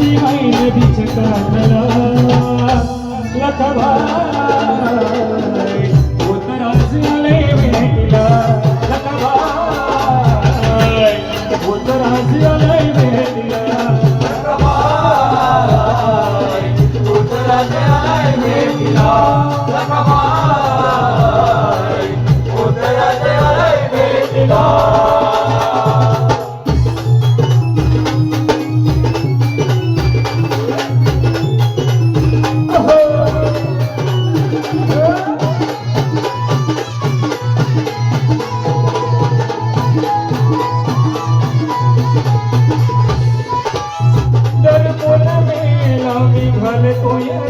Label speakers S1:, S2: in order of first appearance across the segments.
S1: జ్యోతిమైనది చకాకల లతవా Oh yeah.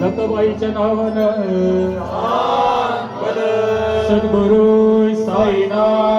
S1: लखबाईच्या नावानं. Shan Guru Saina.